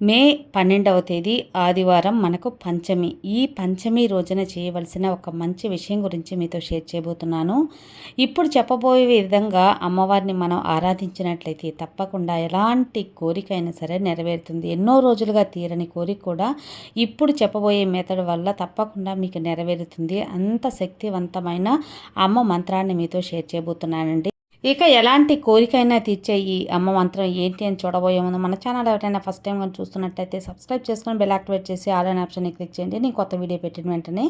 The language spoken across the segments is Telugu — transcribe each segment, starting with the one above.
మే పన్నెండవ తేదీ ఆదివారం మనకు పంచమి. ఈ పంచమి రోజున చేయవలసిన ఒక మంచి విషయం గురించి మీతో షేర్ చేయబోతున్నాను. ఇప్పుడు చెప్పబోయే విధంగా అమ్మవారిని మనం ఆరాధించినట్లయితే తప్పకుండా ఎలాంటి కోరిక అయినా సరే నెరవేరుతుంది. ఎన్నో రోజులుగా తీరని కోరిక కూడా ఇప్పుడు చెప్పబోయే మెథడ్ వల్ల తప్పకుండా మీకు నెరవేరుతుంది. అంత శక్తివంతమైన అమ్మ మంత్రాన్ని మీతో షేర్ చేయబోతున్నానండి. ఇక ఎలాంటి కోరికైనా తీర్చే ఈ అమ్మ మంత్రం ఏంటి అని చూడబోయే ముందు మన ఛానల్ ఎవరైనా ఫస్ట్ టైం కానీ చూస్తున్నట్టయితే సబ్స్క్రైబ్ చేసుకొని బెల్ యాక్టివేట్ చేసి ఆల్ అనే ఆప్షన్ని క్లిక్ చేయండి. నేను కొత్త వీడియో పెట్టిన వెంటనే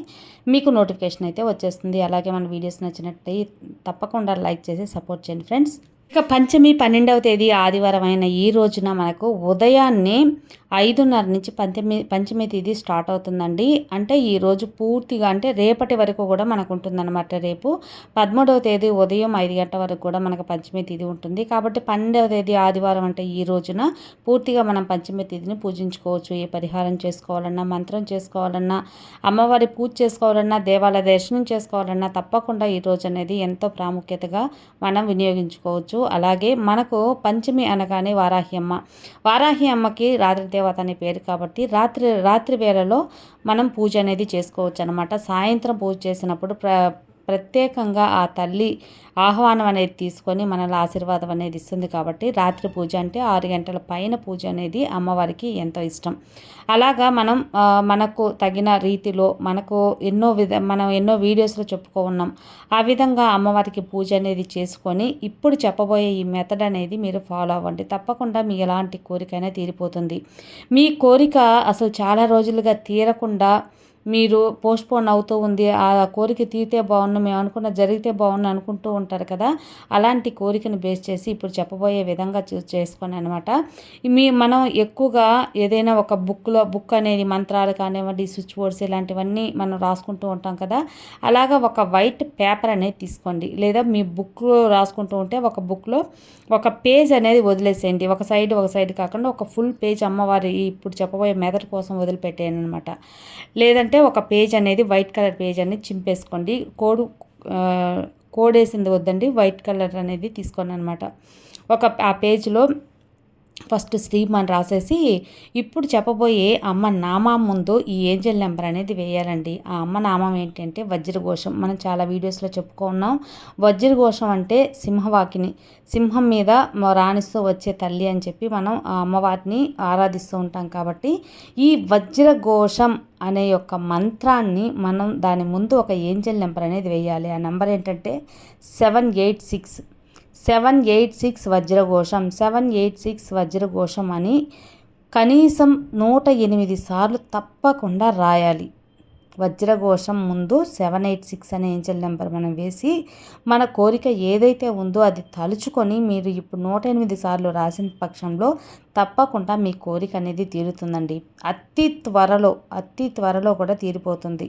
మీకు నోటిఫికేషన్ అయితే వచ్చేస్తుంది. అలాగే మన వీడియోస్ నచ్చినట్టయి తప్పకుండా లైక్ చేసి సపోర్ట్ చేయండి ఫ్రెండ్స్ ఇక పంచమి పన్నెండవ తేదీ ఆదివారం అయిన ఈ రోజున మనకు ఉదయాన్నే ఐదున్నర నుంచి పంచమి పంచమి తేదీ స్టార్ట్ అవుతుందండి. అంటే ఈరోజు పూర్తిగా అంటే రేపటి వరకు కూడా మనకు ఉంటుందన్నమాట రేపు. పదమూడవ తేదీ ఉదయం ఐదు గంటల వరకు కూడా మనకు పంచమి తేదీ ఉంటుంది. కాబట్టి పన్నెండవ తేదీ ఆదివారం అంటే ఈ రోజున పూర్తిగా మనం పంచమి తేదీని పూజించుకోవచ్చు. ఏ పరిహారం చేసుకోవాలన్నా మంత్రం చేసుకోవాలన్నా అమ్మవారి పూజ చేసుకోవాలన్నా దేవాలయ దర్శనం చేసుకోవాలన్నా తప్పకుండా ఈ రోజు అనేది ఎంతో ప్రాముఖ్యతగా మనం వినియోగించుకోవచ్చు. అలాగే మనకు పంచమి అనగానే వారాహి అమ్మ. వారాహి అమ్మకి రాత్రి సత్యవత అనే పేరు కాబట్టి రాత్రి రాత్రి వేళలో మనం పూజ అనేది చేసుకోవచ్చు అనమాట సాయంత్రం పూజ చేసినప్పుడు ప్ర ప్రత్యేకంగా ఆ తల్లి ఆహ్వానం అనేది తీసుకొని మనల్ని ఆశీర్వాదం అనేది ఇస్తుంది కాబట్టి రాత్రి పూజ అంటే ఆరు గంటల పైన పూజ అనేది అమ్మవారికి ఎంతో ఇష్టం. అలాగా మనం మనకు తగిన రీతిలో మనకు ఎన్నో విధ మనం ఎన్నో వీడియోస్లో చెప్పుకో ఉన్నాం ఆ విధంగా అమ్మవారికి పూజ అనేది చేసుకొని ఇప్పుడు చెప్పబోయే ఈ మెథడ్ అనేది మీరు ఫాలో అవ్వండి. తప్పకుండా మీ ఎలాంటి కోరికైనా తీరిపోతుంది. మీ కోరిక అసలు చాలా రోజులుగా తీరకుండా మీరు పోస్ట్పోన్ అవుతూ ఉంది. ఆ కోరిక తీరితే బాగుండు మేము అనుకున్న జరిగితే బాగుండు అనుకుంటూ ఉంటారు కదా. అలాంటి కోరికను బేస్ చేసి ఇప్పుడు చెప్పబోయే విధంగా చూ చేసుకొని అనమాట మీ మనం ఎక్కువగా ఏదైనా ఒక బుక్లో బుక్ అనేది మంత్రాలు కానివ్వండి స్విచ్ బోర్డ్స్ ఇలాంటివన్నీ మనం రాసుకుంటూ ఉంటాం కదా. అలాగా ఒక వైట్ పేపర్ అనేది తీసుకోండి. లేదా మీ బుక్లో రాసుకుంటూ ఉంటే ఒక బుక్లో ఒక పేజ్ అనేది వదిలేసేయండి. ఒక సైడ్ ఒక సైడ్ కాకుండా ఒక ఫుల్ పేజ్ అమ్మవారి ఇప్పుడు చెప్పబోయే మెథడ్ కోసం వదిలిపెట్టేయను అనమాట లేదంటే ఒక పేజ్ అనేది వైట్ కలర్ పేజ్ అనేది చింపేసుకోండి. కోడు కోడ్ వేసింది వద్దండి. వైట్ కలర్ అనేది తీసుకోండి అనమాట ఒక ఆ పేజ్లో ఫస్ట్ స్లీప్ అని రాసేసి ఇప్పుడు చెప్పబోయే అమ్మ నామం ముందు ఈ ఏంజల్ నెంబర్ అనేది వేయాలండి. ఆ అమ్మ నామం ఏంటంటే వజ్రఘోషం. మనం చాలా వీడియోస్లో చెప్పుకున్నాం వజ్రఘోషం అంటే సింహవాకిని. సింహం మీద రాణిస్తూ వచ్చే తల్లి అని చెప్పి మనం ఆ అమ్మవారిని ఆరాధిస్తూ ఉంటాం కాబట్టి ఈ వజ్రఘోషం అనే యొక్క మంత్రాన్ని మనం దాని ముందు ఒక ఏంజల్ నెంబర్ అనేది వేయాలి. ఆ నెంబర్ ఏంటంటే seven eight six seven eight six వజ్రఘోషం. Seven eight six వజ్రఘోషం అని కనీసం నూట ఎనిమిది సార్లు తప్పకుండా రాయాలి. వజ్రఘోషం ముందు సెవెన్ ఎయిట్ సిక్స్ అనే ఏంజల్ నెంబర్ మనం వేసి మన కోరిక ఏదైతే ఉందో అది తలుచుకొని మీరు ఇప్పుడు నూట ఎనిమిది సార్లు రాసిన పక్షంలో తప్పకుండా మీ కోరిక అనేది తీరుతుందండి. అతి త్వరలో అతి త్వరలో కూడా తీరిపోతుంది.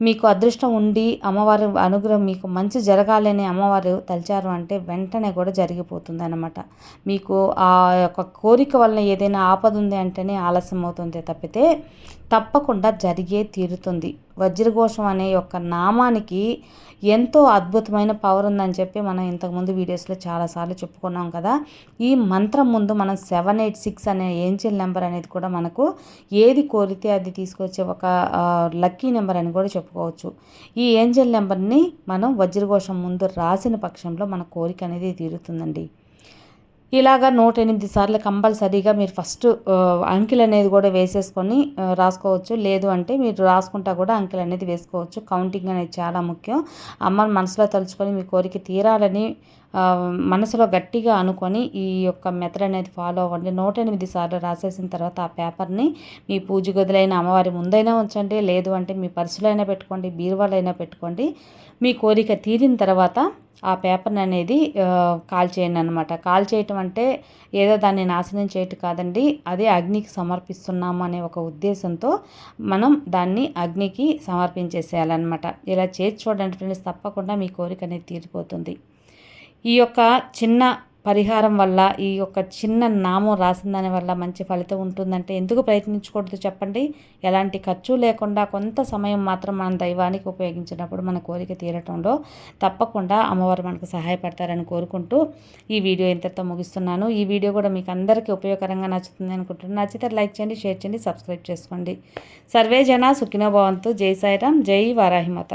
మీకు అదృష్టం ఉండి అమ్మవారి అనుగ్రహం మీకు మంచి జరగాలని అమ్మవారు తలిచారు అంటే వెంటనే కూడా జరిగిపోతుంది అనమాట మీకు ఆ యొక్క కోరిక వలన ఏదైనా ఆపద ఉంది అంటేనే ఆలస్యం అవుతుంది తప్పితే తప్పకుండా జరిగే తీరుతుంది. వజ్రఘోషం అనే యొక్క నామానికి ఎంతో అద్భుతమైన పవర్ ఉందని చెప్పి మనం ఇంతకుముందు వీడియోస్లో చాలాసార్లు చెప్పుకున్నాం కదా. ఈ మంత్రం ముందు మనం సెవెన్ ఎయిట్ సిక్స్ అనే ఏంజిల్ నెంబర్ అనేది కూడా మనకు ఏది కోరితే అది తీసుకొచ్చే ఒక లక్కీ నెంబర్ అని కూడా చెప్పుకోవచ్చు. ఈ ఏంజిల్ నెంబర్ని మనం వజ్రఘోషం ముందు రాసిన పక్షంలో మన కోరిక అనేది తీరుతుందండి. ఇలాగా నూట ఎనిమిది సార్లు కంపల్సరీగా మీరు ఫస్ట్ అంకెలు అనేది కూడా వేసేసుకొని రాసుకోవచ్చు. లేదు అంటే మీరు రాసుకుంటా కూడా అంకెలు అనేది వేసుకోవచ్చు. కౌంటింగ్ అనేది చాలా ముఖ్యం. అమ్మని మనసులో తలుచుకొని మీ కోరిక తీరాలని మనసులో గట్టిగా అనుకొని ఈ యొక్క మెథడ్ అనేది ఫాలో అవ్వండి. నూట ఎనిమిది సార్లు రాసేసిన తర్వాత ఆ పేపర్ని మీ పూజ గదులైన అమ్మవారి ముందైనా ఉంచండి. లేదు అంటే మీ పర్సులో అయినా పెట్టుకోండి బీరువాలో అయినా పెట్టుకోండి. మీ కోరిక తీరిన తర్వాత ఆ పేపర్ని అనేది కాల్ చేయండి అనమాట కాల్ చేయటం అంటే ఏదో దాన్ని నాశనం చేయటం కాదండి. అదే అగ్నికి సమర్పిస్తున్నాము అనే ఒక ఉద్దేశంతో మనం దాన్ని అగ్నికి సమర్పించేసేయాలన్నమాట. ఇలా చేసి చూడండి ఫ్రెండ్స్ తప్పకుండా మీ కోరిక అనేది తీరిపోతుంది. ఈ యొక్క చిన్న పరిహారం వల్ల ఈ యొక్క చిన్న నామం రాసిన దాని వల్ల మంచి ఫలితం ఉంటుందంటే ఎందుకు ప్రయత్నించకూడదు చెప్పండి? ఎలాంటి ఖర్చు లేకుండా కొంత సమయం మాత్రం మనం దైవానికి ఉపయోగించినప్పుడు మన కోరిక తీరటంలో తప్పకుండా అమ్మవారు మనకు సహాయపడతారని కోరుకుంటూ ఈ వీడియో ఇంతతో ముగిస్తున్నాను. ఈ వీడియో కూడా మీకు అందరికీ ఉపయోగకరంగా నచ్చుతుంది అనుకుంటున్నాను. నచ్చితే లైక్ చేయండి షేర్ చేయండి సబ్స్క్రైబ్ చేసుకోండి. సర్వే జన సుఖినోభవంతు జై సాయిరామ్. జై వారాహిమత.